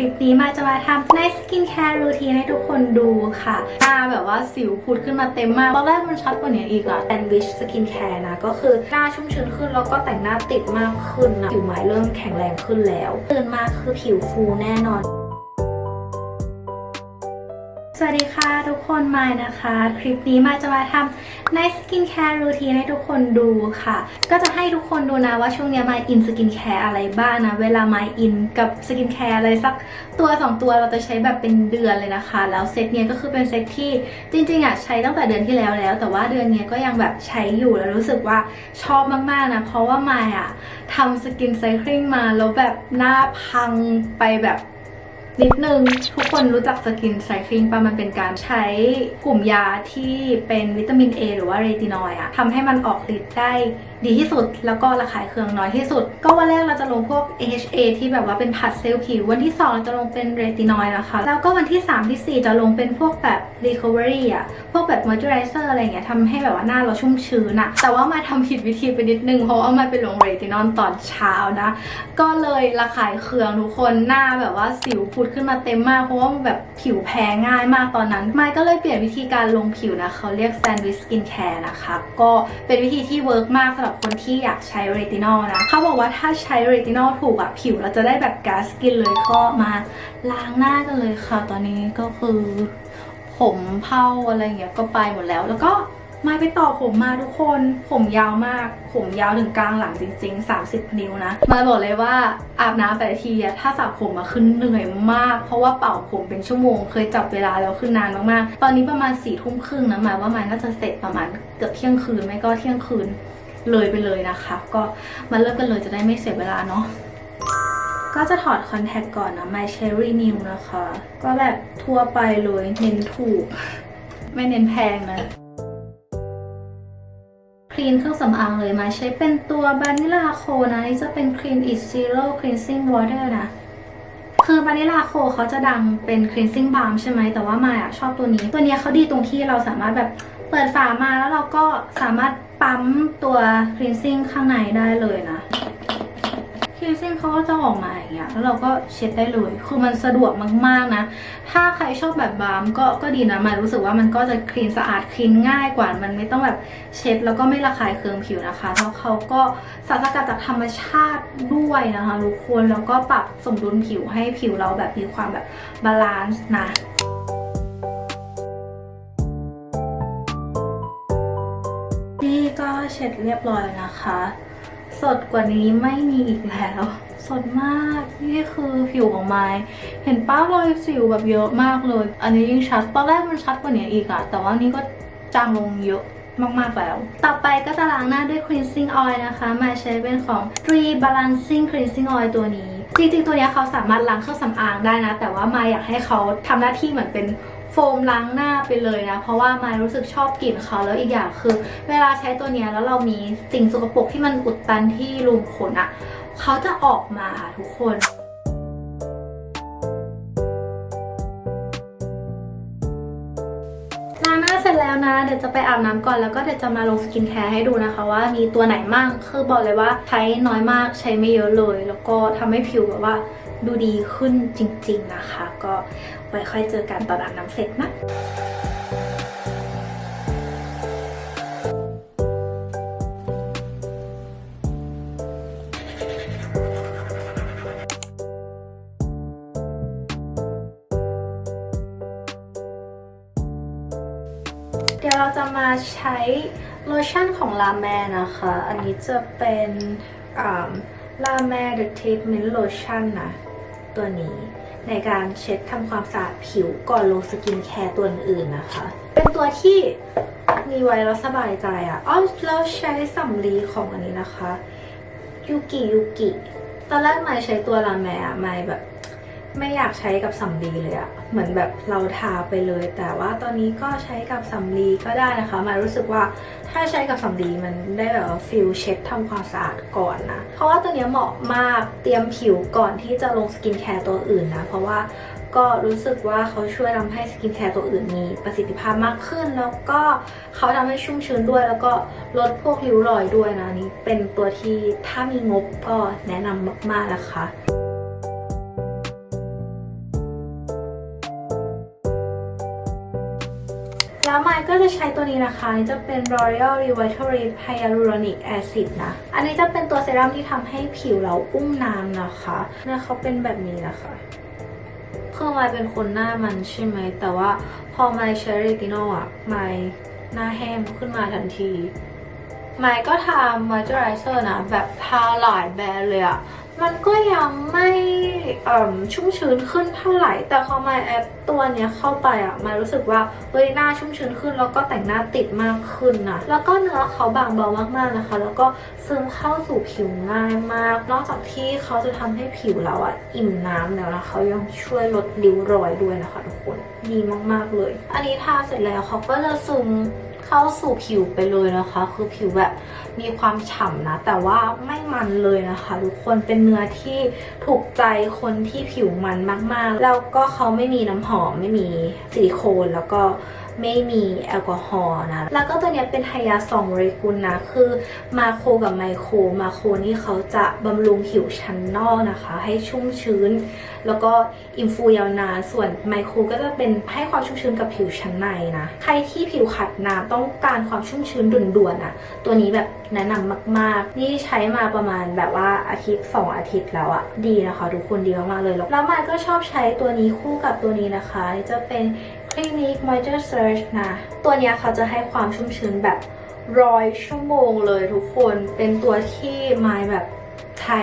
คลิปนี้มาจะมาทำในสกินแคร์รูทีนให้ทุกคนดูค่ะหน้าแบบว่าสิวพุดขึ้นมาเต็มมากตอนแรกมันชัดกว่านี้อีกอะแอนวิชสกินแคร์นะ ก็คือหน้าชุ่มชื้นขึ้นแล้วก็แต่งหน้าติดมากขึ้นนะผิวไม้เริ่มแข็งแรงขึ้นแล้วตื่นมาคือผิวฟูแน่นอน สวัสดีค่ะทุกคนมายนะคะ คลิปนี้มาจะมาทำในสกินแคร์รูทีนให้ทุกคนดูค่ะ ก็จะให้ทุกคนดูนะว่าช่วงเนี้มายอินสกินแคร์อะไรบ้างนะ เวลามายอินกับสกินแคร์อะไรสักตัวสองตัวเราจะใช้แบบเป็นเดือนเลยนะคะ แล้วเซตเนี้ยก็คือเป็นเซตที่จริงๆอะใช้ตั้งแต่เดือนที่แล้วแล้ว แต่ว่าเดือนเนี้ยก็ยังแบบใช้อยู่แล้วรู้สึกว่าชอบมากๆนะเพราะว่ามายอะทำสกินไซคลิงมาแล้วแบบหน้าพังไปแบบ นิดนึง ทุกคนรู้จักสกินไซคลิงปะมันเป็นการใช้กลุ่มยาที่เป็นวิตามิน A หรือว่าเรตินอยด์อะทำให้มันออกฤทธิ์ได้ดีที่สุด แล้วก็ระคายเคืองน้อยที่สุด ก็วันแรกเราจะลงพวก AHA ที่แบบว่าเป็นผัดเซลล์ผิว วันที่ 2 เราจะลงเป็นเรตินอยด์นะคะ แล้วก็วันที่ 3 ที่ 4 จะลงเป็นพวกแบบ recovery อะพวกแบบ moisturizer อะไรเงี้ยทำให้แบบว่าหน้าเราชุ่มชื้นอะแต่ว่ามาทำผิดวิธีไปนิดนึง เพราะว่ามาไปลงเรตินอลตอนเช้านะ ก็เลยระคายเคืองทุกคนหน้าแบบว่าสิวพุดขึ้นมาเต็มมาก เพราะว่าแบบผิวแพ้ง่ายมากตอนนั้น ไมายก็เลยเปลี่ยนวิธีการลงผิวนะเขาเรียก sandwich skin care นะคะก็เป็นวิธีที่เวิร์กมากสำหรับคนที่อยากใช้เรตินอลนะเขาบอกว่าถ้าใช้เรตินอลถูกอะผิวเราจะได้แบบกาสกินเลยก็มาล้างหน้ากันเลยค่ะ ตอนนี้ก็คือ ผมเผาอะไรเงี้ยก็ไปหมดแล้วแล้วก็ มาไปต่อผมมาทุกคน ผมยาวมาก ผมยาวถึงกลางหลังจริง ๆ 30 นิ้วนะ มาบอกเลยว่าอาบน้ำแต่ละทีอะถ้าสระผมมาขึ้นเหนื่อยมาก เพราะว่าเป่าผมเป็นชั่วโมง เคยจับเวลาแล้วขึ้นนานมากๆ ตอนนี้ประมาณสี่ทุ่มครึ่งนะมาว่ามันน่าจะเสร็จประมาณเกือบเที่ยงคืนไม่ก็เที่ยงคืนเลยไปเลยนะคะ ก็มาเริ่มกันเลยจะได้ไม่เสียเวลาเนาะก็จะถอดคอนแทคก่อนนะ My Cherry New นะคะ ก็แบบทั่วไปเลยเน้นถูก ไม่เน้นแพงนะ ลีนเครื่องสำอางเลยมาใช้เป็นตัวบานิลาโคนะนี่จะเป็น Clean It Zero Cleansing Water นะคือบานิลาโคเขาจะดังเป็นครีนซิ่งบาร์มใช่ไหมแต่ว่ามาอะชอบตัวนี้ ตัวนี้เขาดีตรงที่เราสามารถแบบเปิดฝามาแล้วเราก็สามารถปั๊มตัวครีนซิ่งข้างในได้เลยนะ คลีนซิ่งเขาก็จะออกมาอย่างเงี้ยแล้วเราก็เช็ดได้เลย คือมันสะดวกมากๆนะ ถ้าใครชอบแบบบาล์มก็ก็ดีนะมารู้สึกว่ามันก็จะคลีนสะอาดคลีนง่ายกว่ามันไม่ต้องแบบเช็ดแล้วก็ไม่ระคายเคืองผิวนะคะ แล้วเขาก็สารสกัดจากธรรมชาติด้วยนะคะทุกคนแล้วก็ปรับสมดุลผิวให้ผิวเราแบบมีความแบบบาลานซ์นะนี่ก็เช็ดเรียบร้อยนะคะ สดกว่านี้ไม่มีอีกแล้ว สดมากนี่คือผิวของไม้เห็นป้ารอยสิวแบบเยอะมากเลย อันนี้ยิ่งชัดตอนแรกมันชัดกว่านี้อีกอะแต่ว่านี่ก็จางลงเยอะมากๆแล้ว ต่อไปก็จะล้างหน้าด้วย cleansing oil นะคะ มาใช้เป็นของ Tree Balancing Cleansing Oil ตัวนี้ จริงๆ ตัวนี้เขาสามารถล้างเครื่องสำอางได้นะ แต่ว่ามาอยากให้เขาทำหน้าที่เหมือนเป็น โฟมล้างหน้าไปเลยนะ เพราะว่ามายรู้สึกชอบกลิ่นเขาแล้วอีกอย่างคือ เวลาใช้ตัวเนี้ยแล้วเรามีสิ่งสกปรกที่มันอุดตันที่รูมขนอะ่ะเขาจะออกมาค่ะทุกคนล้างหน้าเสร็จแล้วนะ เดี๋ยวจะไปอาบน้ำก่อนแล้วก็เดี๋ยวจะมาลงสกินแคร์ให้ดูนะคะว่ามีตัวไหนมั่งคือบอกเลยว่าใช้น้อยมากใช้ไม่เยอะเลย แล้วก็ทำให้ผิวแบบว่าดูดีขึ้นจริง ๆนะคะ ก็ ไว้ค่อยเจอกันตอนอาบน้ำเสร็จนะเดี๋ยวเราจะมาใช้โลชั่นของลาแมนะคะ อันนี้จะเป็นลาแม The Treatment Lotion นะ ตัวนี้ ในการเช็ดทำความสะอาดผิวก่อนลงสกินแคร์ตัวอื่นนะคะ เป็นตัวที่มีไว้แล้วสบายใจอะ่ะอ๋อเราใช้สำลีของอันนี้นะคะ ยูกิยูกิตอนแรกไม่ใช้ตัวลาแมอะไม่แบบ ไม่อยากใช้กับสำลีเลยอะเหมือนแบบเราทาไปเลย แต่ว่าตอนนี้ก็ใช้กับสำลีก็ได้นะคะหมายรู้สึกว่าถ้าใช้กับสำลีมันได้แบบว่าฟิลเช็ดทำความสะอาดก่อนนะ เพราะว่าตัวเนี้ยเหมาะมากเตรียมผิวก่อนที่จะลงสกินแคร์ตัวอื่นนะ เพราะว่าก็รู้สึกว่าเขาช่วยทำให้สกินแคร์ตัวอื่นมีประสิทธิภาพมากขึ้น แล้วก็เขาทำให้ชุ่มชื้นด้วย แล้วก็ลดพวกริ้วรอยด้วยนะนี่เป็นตัวที่ถ้ามีงบก็แนะนำมากๆนะคะ แล้วไมค์ก็จะใช้ตัวนี้นะคะนี่จะเป็น L'Oreal Revitalift Hyaluronic Acid นะ อันนี้จะเป็นตัวเซรั่มที่ทำให้ผิวเราอุ้มน้ำนะคะเนี่ยเขาเป็นแบบนี้นะคะคือไมค์เป็นคนหน้ามันใช่ไหม แต่ว่าพอไมค์ใช้เรตินอลอะไมค์หน้าแห้งขึ้นมาทันทีไมค์ก็ทามอยเจอไรเซอร์นะ แบบทาหลายแบรนด์เลยอะ มันก็ยังไม่ชุ่มชื้นขึ้นเท่าไหร่ แต่พอมาแอปตัวเนี้ยเข้าไปอะมารู้สึกว่าเฮ้ยหน้าชุ่มชื้นขึ้น แล้วก็แต่งหน้าติดมากขึ้นนะแล้วก็เนื้อเขาบางเบามากๆนะคะ แล้วก็ซึมเข้าสู่ผิวง่ายมาก นอกจากที่เขาจะทำให้ผิวเราอะอิ่มน้ำแล้วนะเขายังช่วยลดริ้วรอยด้วยนะคะทุกคนดีมากๆเลย อันนี้ทาเสร็จแล้วเขาก็จะซึมเข้าสู่ผิวไปเลยนะคะ คือผิวแบบ มีความฉ่ำนะ แต่ว่าไม่มันเลยนะคะทุกคนเป็นเนื้อที่ถูกใจคนที่ผิวมันมากๆ แล้วก็เขาไม่มีน้ำหอมไม่มีซิลิโคนแล้วก็ไม่มีแอลกอฮอล์นะ แล้วก็ตัวนี้เป็นไฮยาสองโมเลกุลนะ คือมาโครกับไมโคร มาโครนี่เขาจะบำรุงผิวชั้นนอกนะคะ ให้ชุ่มชื้น แล้วก็อินฟูยาวนาน ส่วนไมโครก็จะเป็นให้ความชุ่มชื้นกับผิวชั้นในนะ ใครที่ผิวขัดน้ำต้องการความชุ่มชื้นด่วนๆอะ ตัวนี้แบบแนะนำมากๆ นี่ใช้มาประมาณแบบว่าอาทิตย์ 2 อาทิตย์แล้วอะดีนะคะ ทุกคนดีมากๆเลย แล้วมายก็ชอบใช้ตัวนี้คู่กับตัวนี้นะคะนี่จะเป็น Clinique Moisture Surge นะ ตัวเนี้ยเขาจะให้ความชุ่มชื้นแบบร้อยชั่วโมงเลยทุกคนเป็นตัวที่มายแบบ ใช้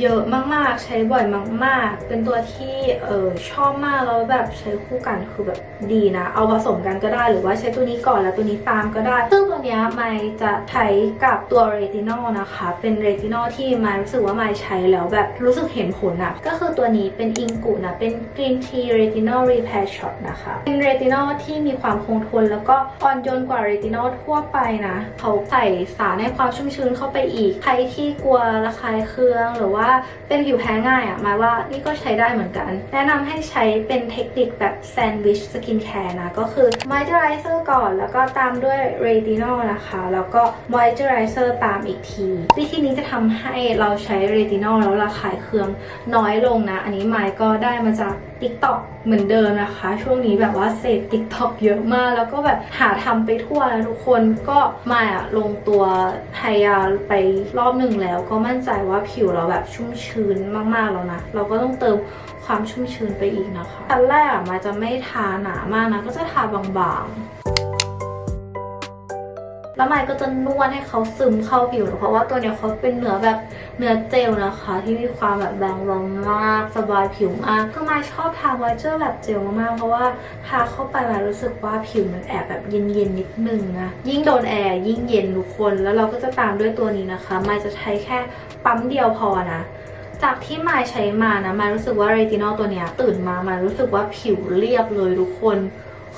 เยอะมากๆ ใช้บ่อยมาก ๆ เป็นตัวที่เออชอบมากแล้วแบบใช้คู่กันคือแบบดีนะ เอาผสมกันก็ได้หรือว่าใช้ตัวนี้ก่อนแล้วตัวนี้ตามก็ได้ ซึ่งตัวเนี้ยไมค์จะใช้กับตัวเรตินอลนะคะ เป็นเรตินอลที่ไมค์รู้สึกว่าไมค์ใช้แล้วแบบรู้สึกเห็นผลอะก็คือตัวนี้เป็นอิงกุนะเป็น Green Tea Retinol Repair Shot นะคะ เป็นเรตินอลที่มีความคงทนแล้วก็อ่อนโยนกว่าเรตินอลทั่วไปนะ เขาใส่สารให้ความชุ่มชื้นเข้าไปอีกใครที่กลัวระคายเคือง หรือว่าเป็นผิวแพ้ง่ายอะหมายว่านี่ก็ใช้ได้เหมือนกัน แนะนำให้ใช้เป็นเทคนิคแบบแซนด์วิชสกินแคร์นะ ก็คือมอยเจอไรเซอร์ก่อน แล้วก็ตามด้วยเรตินอลนะคะ แล้วก็มอยเจอไรเซอร์ตามอีกที วิธีนี้จะทำให้เราใช้เรตินอลแล้วระคายเคืองน้อยลงนะ อันนี้ไมค์ก็ได้มาจาก TikTok เหมือนเดิมนะคะ ช่วงนี้แบบว่าเสพ TikTok เยอะมาก แล้วก็แบบหาทำไปทั่วนะทุกคนก็มาอะลงตัวไฮยาไปรอบหนึ่งแล้ว ก็มั่นใจว่าผิวเราแบบชุ่มชื้นมากๆแล้วนะ เราก็ต้องเติมความชุ่มชื้นไปอีกนะคะตอนแรกอะมาจะไม่ทาหนามากนะ ก็จะทาบางๆ แล้วไมก็จะนวดให้เขาซึมเข้าผิว เพราะว่าตัวเนี้ยเขาเป็นเนื้อแบบเนื้อเจลนะคะ ที่มีความแบบแบางเบามากสบายผิวมากคือไมค์ชอบทามอยเจอร์แบบเจลมากๆเพราะว่าทาเข้าไปแล้วรู้สึกว่าผิวมันแอบแบบเย็นๆนิดนึงนะยิ่งโดนแอร์ยิ่งเย็นทุกคนแล้วเราก็จะตามด้วยตัวนี้นะคะไมค์จะใช้แค่ปั๊มเดียวพอนะจากที่มายใช้มานะมายรู้สึกว่าเรตินอลตัวเนี้ยตื่นมามายรู้สึกว่าผิวเรียบเลยทุกคน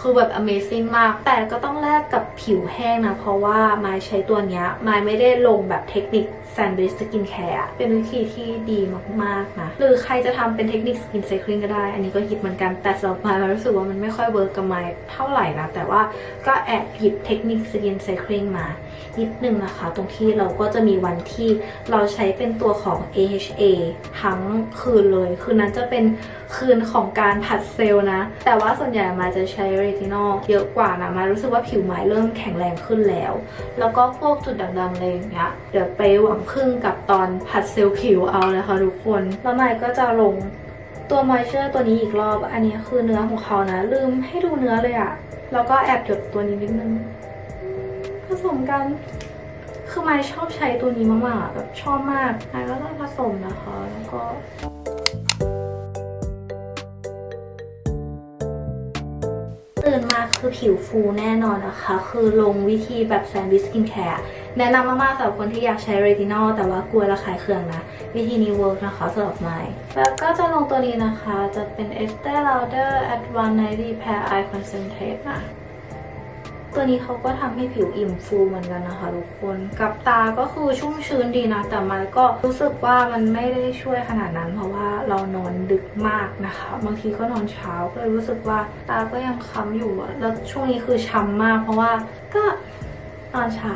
คือแบบ amazing มาก แต่ก็ต้องแลกกับผิวแห้งนะ เพราะว่าไมายใช้ตัวเนี้ยมายไม่ได้ลงแบบเทคนิค sandwich skin care เป็นวิธีที่ดีมากๆนะ หรือใครจะทำเป็นเทคนิค skin cycling ก็ได้ อันนี้ก็ฮิตเหมือนกัน แต่สำหรับมายมารู้สึกว่ามันไม่ค่อยเวิร์กกับมายเท่าไหร่นะ แต่ว่าก็แอบหยิบเทคนิค skin cycling มานิดนึงนะคะ ตรงที่เราก็จะมีวันที่เราใช้เป็นตัวของ AHA ทั้งคืนเลย คืนนั้นจะเป็น คืนของการผัดเซลล์นะ แต่ว่าส่วนใหญ่มาจะใช้เรตินอลเยอะกว่านะมารู้สึกว่าผิวไม้เริ่มแข็งแรงขึ้นแล้ว แล้วก็พวกจุดด่างๆอะไรอย่างเงี้ยเดี๋ยวไปหวังพึ่งกับตอนผัดเซลล์ผิวเอานะคะทุกคน แล้วไมค์ก็จะลงตัวมอยเจอร์ตัวนี้อีกรอบ อันนี้คือเนื้อของเขานะ ลืมให้ดูเนื้อเลยอะแล้วก็แอบหยดตัวนี้นิดนึงผสมกัน คือไมค์ชอบใช้ตัวนี้มากๆแบบชอบมากไมค์ก็ต้องผสมนะคะ แล้วก็ ตื่นมาคือผิวฟูแน่นอนนะคะ คือลงวิธีแบบแซนด์วิชสกินแคร์แนะนำมากๆสำหรับคนที่อยากใช้เรตินอลแต่ว่ากลัวระคายเคืองนะ วิธีนี้เวิร์กนะคะสำหรับไม้แล้วก็จะลงตัวนี้นะคะ จะเป็น Estee Lauder Advanced Night Repair Eye Concentrate นะ ตัวนี้เขาก็ทำให้ผิวอิ่มฟูเหมือนกันนะคะทุกคน กับตาก็คือชุ่มชื้นดีนะ แต่มันก็รู้สึกว่ามันไม่ได้ช่วยขนาดนั้น เพราะว่าเรานอนดึกมากนะคะ บางทีก็นอนเช้าก็เลยรู้สึกว่าตาก็ยังค้ำอยู่แล้วช่วงนี้คือช้ำมาก เพราะว่าก็นอนเช้า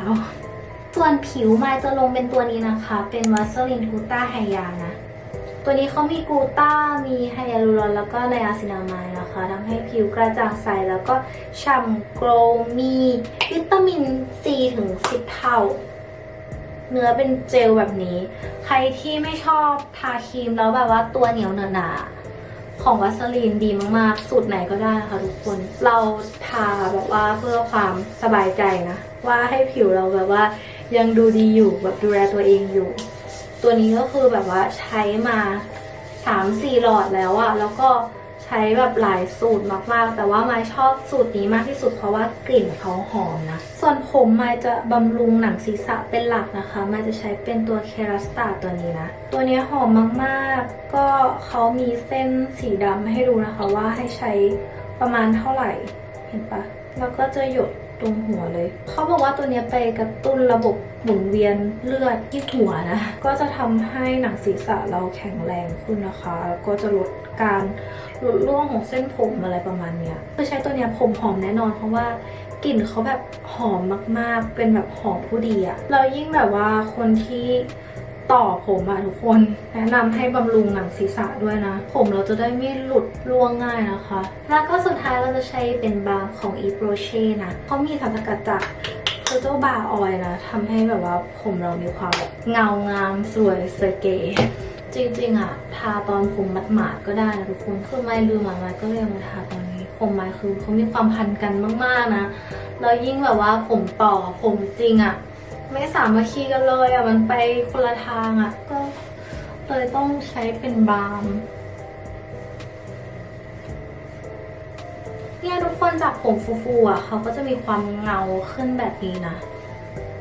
ส่วนผิวมาจะลงเป็นตัวนี้นะคะ เป็นวัสลินทูต้าไฮยานะ ตัวตัวนี้เขามีกูต้า มีไฮยาลูรอน แล้วก็ไนอาซินามายนะคะทำให้ผิวกระจ่างใส แล้วก็ฉ่ำโกลมี วิตามินซีถึง 10 เท่า เนื้อเป็นเจลแบบนี้ ใครที่ไม่ชอบทาครีมแล้วแบบว่าตัวเหนียวหนาของวัสลีนดีมากๆ สูตรไหนก็ได้นะคะทุกคน เราทาแบบว่าเพื่อความสบายใจนะ ว่าให้ผิวเราแบบว่ายังดูดีอยู่แบบดูแลตัวเองอยู่ ตัวนี้ก็คือแบบว่าใช้มาสามสี่หลอดแล้วอะแล้วก็ใช้แบบหลายสูตรมากๆ แต่ว่าไมายชอบสูตรนี้มากที่สุดเพราะว่ากลิ่นเขาหอมนะ ส่วนผมไมายจะบำรุงหนังศีรษะเป็นหลักนะคะไมายจะใช้เป็นตัวเคราสตาตัวนี้นะ ตัวนี้หอมมากๆ ก็เขามีเส้นสีดำให้ดูนะคะว่าให้ใช้ประมาณเท่าไหร่ เห็นปะแล้วก็จะหยด ตรงหัวเลย เขาบอกว่าตัวนี้ไปกระตุ้นระบบหมุนเวียนเลือดที่หัวนะ ก็จะทำให้หนังศีรษะเราแข็งแรงขึ้นนะคะ แล้วก็จะลดการหลุดร่วงของเส้นผมอะไรประมาณเนี้ยคือใช้ตัวเนี้ยผมหอมแน่นอนเพราะว่ากลิ่นเขาแบบหอมมากๆ เป็นแบบหอมผู้ดีอะเรายิ่งแบบว่าคนที่ ต่อผมอะทุกคนแนะนำให้บำรุงหนังศีรษะด้วยนะ ผมเราจะได้ไม่หลุดร่วงง่ายนะคะ แล้วก็สุดท้ายเราจะใช้เป็นบาล์ของ e p r o c h e นะเขามีสารสกัดจากโ o โจบาออยนะทำให้แบบว่าผมเรามีความเงางามสวยสวยเก๋จริงๆอะทาตอนผมมัดหมาดๆก็ได้นะทุกคนคือไม่ลืมอะไม่ก็เลยมาทาตอนนี้ ผมไม้คือเขามีความพันกันมากๆนะแล้วยิ่งแบบว่าผมต่อผมจริงอะ ไม่สามัคคีกันเลยอะ มันไปคนละทางอะ ก็เลยต้องใช้เป็นบาล์มเนี่ยทุกคนจากผมฟูๆอะเขาก็จะมีความเงาขึ้นแบบนี้นะ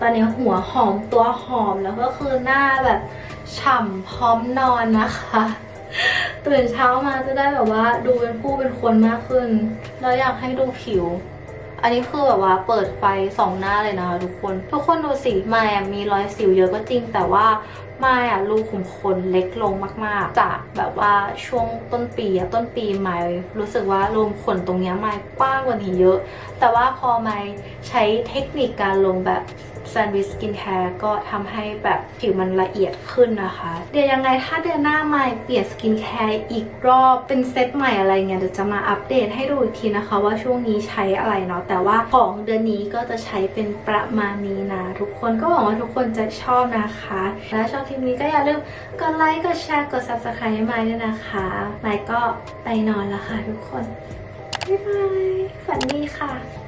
ตอนนี้หัวหอมตัวหอมแล้วก็คือหน้าแบบฉ่ำพร้อมนอนนะคะตื่นเช้ามาจะได้แบบว่าดูเป็นผู้เป็นคนมากขึ้น แล้วอยากให้ดูผิว อันนี้คือแบบว่าเปิดไฟสองหน้าเลยนะคะทุกคน ทุกคนดูสิมามีรอยสิวเยอะก็จริง แต่ว่า มายอะรูขุมขนเล็กลงมาก ๆ จากแบบว่าช่วงต้นปีอะต้นปีมารู้สึกว่ารูขุมขนตรงเนี้ยมากว้างกว่านี้เยอะ แต่ว่าพอมาใช้เทคนิคการลงแบบแซนด์วิชสกินแคร์ก็ทำให้แบบผิวมันละเอียดขึ้นนะคะ เดี๋ยวยังไงถ้าเดือนหน้ามายเปลี่ยนสกินแคร์อีกรอบเป็นเซตใหม่อะไรเงี้ยเดี๋ยวจะมาอัปเดตให้ดูอีกทีนะคะ ว่าช่วงนี้ใช้อะไรเนาะแต่ว่าของเดือนนี้ก็จะใช้เป็นประมาณนี้นะ ทุกคนก็หวังว่าทุกคนจะชอบนะคะ และชอบคลิปนี้ก็อย่าลืมกดไลค์ กดแชร์ กด subscribe ให้มาด้วยนะคะมายก็ไปนอนแล้วค่ะทุกคน บ๊ายบาย ฝันดีค่ะ